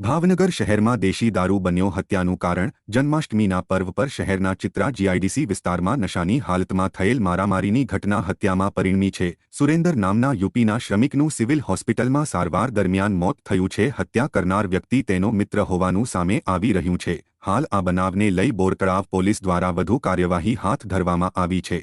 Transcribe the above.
ભાવનગર શહેરમાં દેશી દારૂ બન્યો હત્યાનું કારણ, જન્માષ્ટમીના પર્વ પર શહેરના ચિત્રા જીઆઈડીસી વિસ્તારમાં નશાની હાલતમાં થયેલ મારામારીની ઘટના હત્યામાં પરિણમી છે. સુરેન્દર નામના યુપીના શ્રમિકનું સિવિલ હોસ્પિટલમાં સારવાર દરમિયાન મોત થયું છે. હત્યા કરનાર વ્યક્તિ તેનો મિત્ર હોવાનું સામે આવી રહ્યું છે. હાલ આ બનાવને લઈ બોરતળાવ પોલીસ દ્વારા વધુ કાર્યવાહી હાથ ધરવામાં આવી છે.